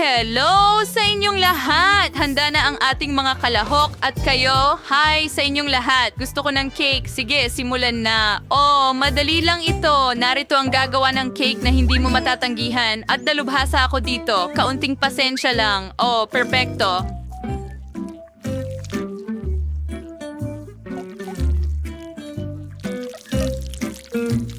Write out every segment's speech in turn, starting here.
Hello sa inyong lahat! Handa na ang ating mga kalahok at kayo, hi sa inyong lahat. Gusto ko ng cake. Sige, simulan na. Oh, madali lang ito. Narito ang gagawa ng cake na hindi mo matatanggihan at dalubhasa ako dito. Kaunting pasensya lang. Oh, perpekto.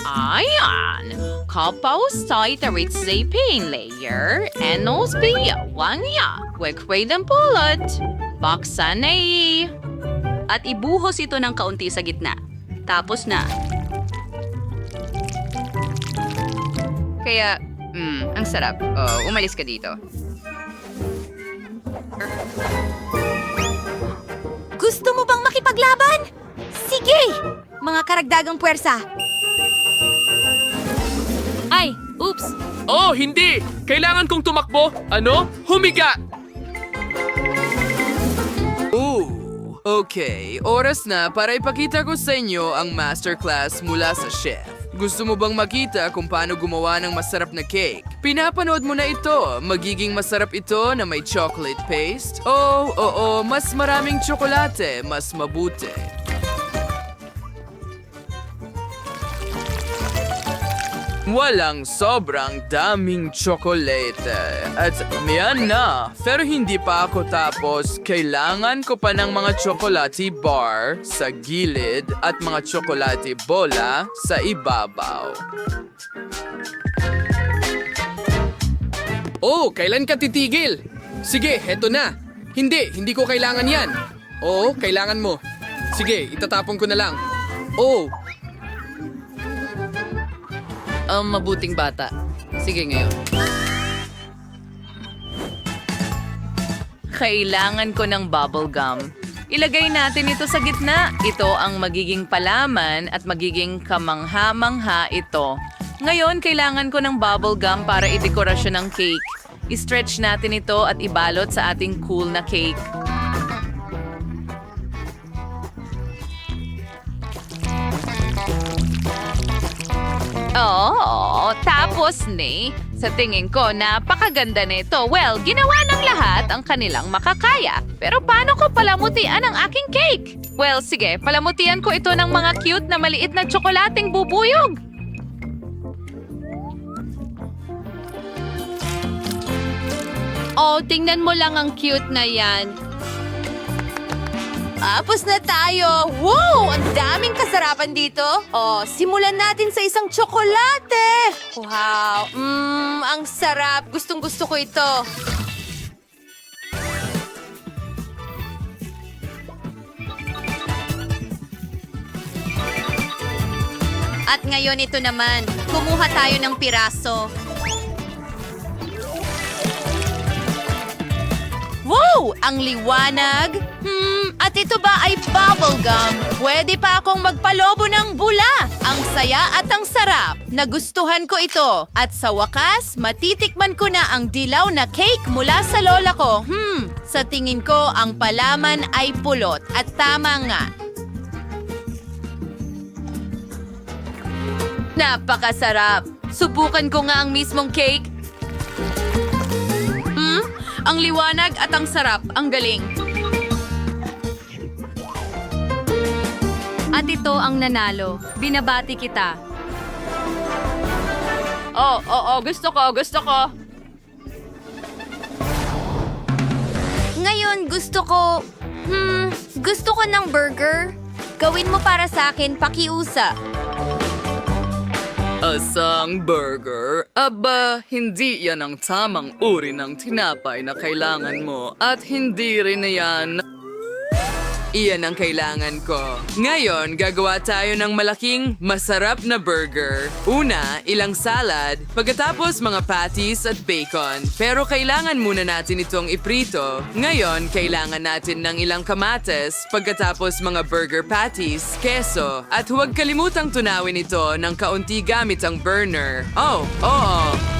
Ayan! Tayo tarit sa pain layer, enos biya, wangya, wekway ng pulot, baksan na i. At ibuhos ito ng kaunti sa gitna. Tapos na. Kaya, mm, ang sarap. Oh, umalis ka dito. Gusto mo bang makipaglaban? Sige! Mga karagdagang puwersa. Ay, oops! Oh, hindi! Kailangan kong tumakbo. Ano? Humiga! Ooh, okay. Oras na para ipakita ko sa inyo ang masterclass mula sa chef. Gusto mo bang makita kung paano gumawa ng masarap na cake? Pinapanood mo na ito. Magiging masarap ito na may chocolate paste? Oh, oo, mas maraming tsokolate, mas mabuti. Walang sobrang daming tsokolate. At miyan na. Pero hindi pa ako tapos. Kailangan ko pa ng mga chocolate bar sa gilid at mga chocolate bola sa ibabaw. Oh, kailan ka titigil? Sige, heto na. Hindi, hindi ko kailangan yan. Oo, kailangan mo. Sige, itatapon ko na lang. Oh, Ang mabuting bata. Sige ngayon. Kailangan ko ng bubble gum. Ilagay natin ito sa gitna. Ito ang magiging palaman at magiging kamangha-mangha ito. Ngayon, kailangan ko ng bubble gum para idekorasyon ng cake. I-stretch natin ito at ibalot sa ating cool na cake. Oo, tapos ni, sa tingin ko napakaganda nito. Well, ginawa ng lahat ang kanilang makakaya. Pero paano ko palamutian ang aking cake? Well, sige, palamutian ko ito ng mga cute na maliit na tsokolating bubuyog. Oh, tingnan mo lang ang cute na yan. Tapos na tayo! Wow! Ang daming kasarapan dito. Oh, simulan natin sa isang tsokolate! Wow! Mmm, ang sarap. Gustong gusto ko ito. At ngayon ito naman, kumuha tayo ng piraso. Wow! Ang liwanag! Hmm, at ito ba ay bubblegum? Pwede pa akong magpalobo ng bula! Ang saya at ang sarap! Nagustuhan ko ito. At sa wakas, matitikman ko na ang dilaw na cake mula sa lola ko. Hmm, sa tingin ko, ang palaman ay pulot. At tama nga. Napakasarap! Subukan ko nga ang mismong cake. Ang liwanag at ang sarap. Ang galing. At ito ang nanalo. Binabati kita. Oh, oh, oh, gusto ko, gusto ko. Ngayon, gusto ko... Hmm, gusto ko ng burger. Gawin mo para sa akin, pakiusa. Asang burger? Aba, hindi yan ang tamang uri ng tinapay na kailangan mo at hindi rin na yan Iyan ang kailangan ko. Ngayon, gagawa tayo ng malaking, masarap na burger. Una, ilang salad, pagkatapos mga patties at bacon. Pero kailangan muna natin itong iprito. Ngayon, kailangan natin ng ilang kamates, pagkatapos mga burger patties, keso, at huwag kalimutang tunawin ito ng kaunti gamit ang burner. Oh, oo.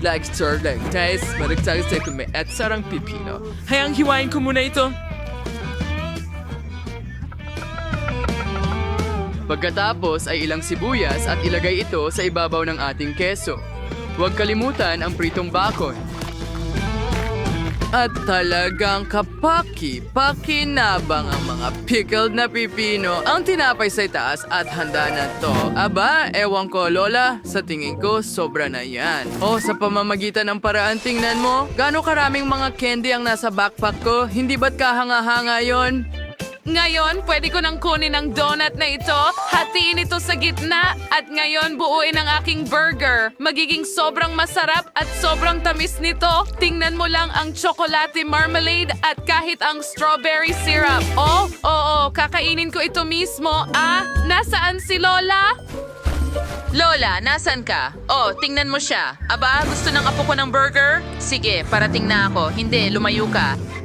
Like sterling. Guys, maragtag sa kume at sarang pipino. Hayang hiwain ko muna ito. Pagkatapos ay ilang sibuyas at ilagay ito sa ibabaw ng ating keso. Huwag kalimutan ang pritong bacon. At talagang kapaki-pakinabang ang mga pickled na pipino ang tinapay sa itaas at handa na to. Aba, ewan ko Lola, sa tingin ko sobra na yan. O sa pamamagitan ng paraan tingnan mo, gaano karaming mga candy ang nasa backpack ko, hindi ba't kahanga-hanga yon? Ngayon, pwede ko nang kunin ang donut na ito, hatiin ito sa gitna, at ngayon buuin ang aking burger. Magiging sobrang masarap at sobrang tamis nito. Tingnan mo lang ang chocolate marmalade at kahit ang strawberry syrup. Oh, oo, kakainin ko ito mismo. Ah, nasaan si Lola? Lola, nasan ka? Oh, tingnan mo siya. Aba, gusto ng apo ko ng burger? Sige, parating na ako. Hindi, lumayo ka.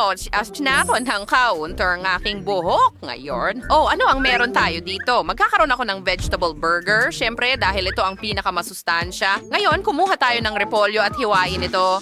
Oh, as tinapon ng counter ang aking buhok ngayon. Oh, ano ang meron tayo dito? Magkakaroon ako ng vegetable burger. Siyempre, dahil ito ang pinakamasustansya. Ngayon, kumuha tayo ng repolyo at hiwain ito.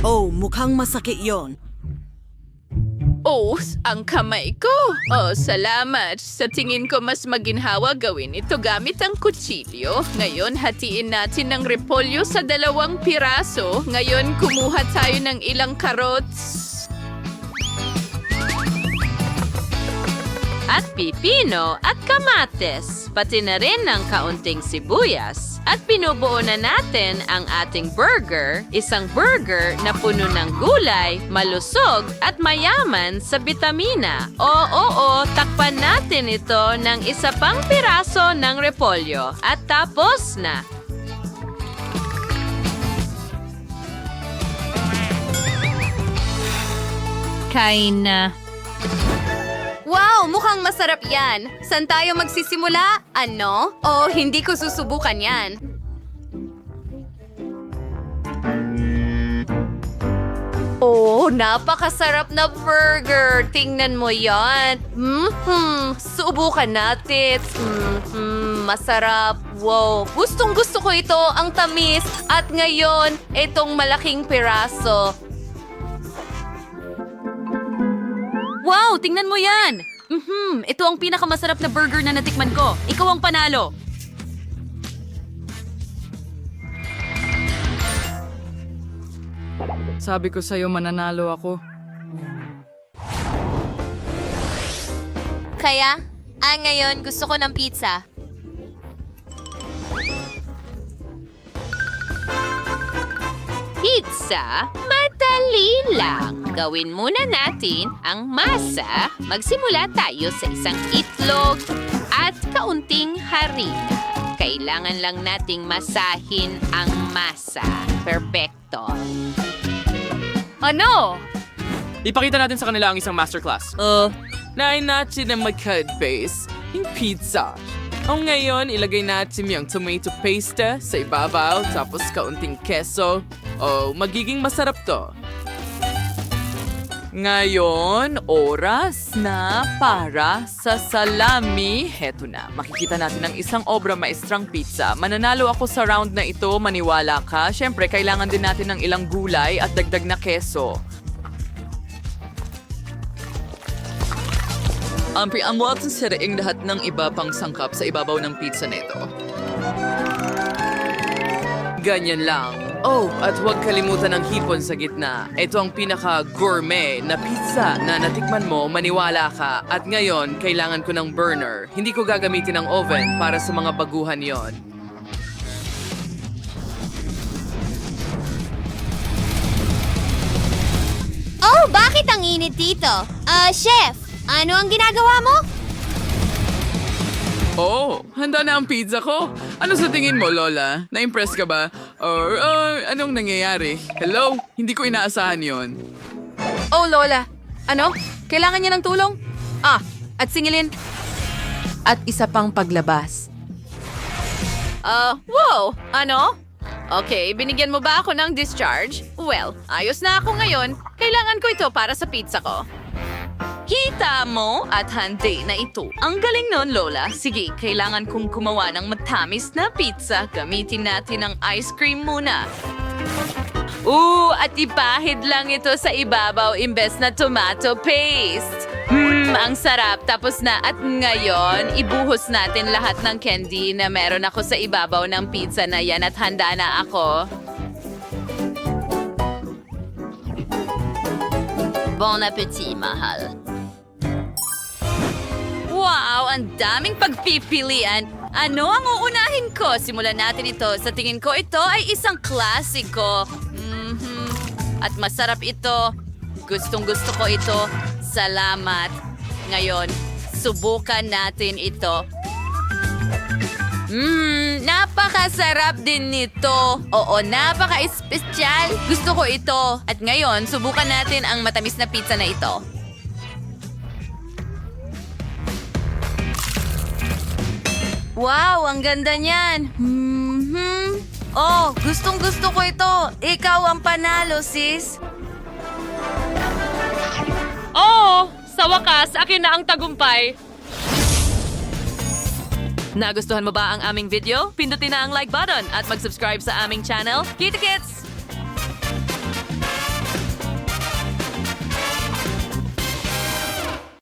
Oh, mukhang masakit yon. Oh, ang kamay ko. Oh, salamat. Sa tingin ko mas maginhawa gawin ito gamit ang kutsilyo. Ngayon, hatiin natin ng repolyo sa dalawang piraso. Ngayon, kumuha tayo ng ilang carrots. At pipino at kamates, pati na rin ng kaunting sibuyas. At pinubuo na natin ang ating burger, isang burger na puno ng gulay, malusog at mayaman sa bitamina. O oo, takpan natin ito ng isa pang piraso ng repolyo. At tapos na. Kain na. Wow, mukhang masarap yan. Saan tayo magsisimula? Ano? O hindi ko susubukan yan. Oh, napakasarap na burger. Tingnan mo yan. Mm-hmm. Subukan natin. Mm-hmm. Masarap. Wow. Gustong gusto ko ito. Ang tamis. At ngayon, itong malaking piraso. Wow, tingnan mo yan! Mhm, ito ang pinakamasarap na burger na natikman ko. Ikaw ang panalo. Sabi ko sa'yo mananalo ako. Kaya, ah ngayon gusto ko ng pizza. Pizza, madali lang. Gawin muna natin ang masa. Magsimula tayo sa isang itlog at kaunting harina. Kailangan lang nating masahin ang masa. Perfecto. Ano? Ipakita natin sa kanila ang isang masterclass. Uh, nain natin ang mag-cut base, yung pizza. O ngayon, ilagay natin yung tomato paste sa ibabaw, tapos kaunting keso. O, magiging masarap to. Ngayon, oras na para sa salami. Heto na, makikita natin ang isang obra maestrang pizza. Mananalo ako sa round na ito, maniwala ka. Siyempre, kailangan din natin ng ilang gulay at dagdag na keso. Ampri, ang siraing lahat ng iba pang sangkap sa ibabaw ng pizza nito. Ganyan lang. Oh, at huwag kalimutan ng hipon sa gitna. Ito ang pinaka-gourmet na pizza na natikman mo, maniwala ka. At ngayon, kailangan ko ng burner. Hindi ko gagamitin ang oven para sa mga baguhan yon. Oh, bakit ang init dito? Ah, chef, ano ang ginagawa mo? Oh, handa na ang pizza ko. Ano sa tingin mo, Lola? Na-impress ka ba? Or uh, anong nangyayari? Hello? Hindi ko inaasahan yon. Oh, Lola. Ano? Kailangan niya ng tulong? Ah, at singilin. At isa pang paglabas. Ah, wow! Ano? Okay, binigyan mo ba ako ng discharge? Well, ayos na ako ngayon. Kailangan ko ito para sa pizza ko. Kita mo at handi na ito. Ang galing nun, Lola. Sige, kailangan kong gumawa ng matamis na pizza. Gamitin natin ang ice cream muna. Ooh, at ipahid lang ito sa ibabaw imbes na tomato paste. Mmm, ang sarap. Tapos na. At ngayon, ibuhos natin lahat ng candy na meron ako sa ibabaw ng pizza na yan at handa na ako. Bon appetit, mahal. Wow, ang daming pagpipilian. Ano ang uunahin ko? Simulan natin ito. Sa tingin ko, ito ay isang klasiko. Mhm. At masarap ito. Gustong gusto ko ito. Salamat. Ngayon, subukan natin ito. Mmm, napakasarap din nito. Oo, napaka-espesyal. Gusto ko ito. At ngayon, subukan natin ang matamis na pizza na ito. Wow, ang ganda niyan. Mhm. Oh, gustong gusto ko ito. Ikaw ang panalo, sis. Oh, sa wakas, akin na ang tagumpay. Nagustuhan mo ba ang aming video? Pindutin na ang like button at mag-subscribe sa aming channel. Kita kits!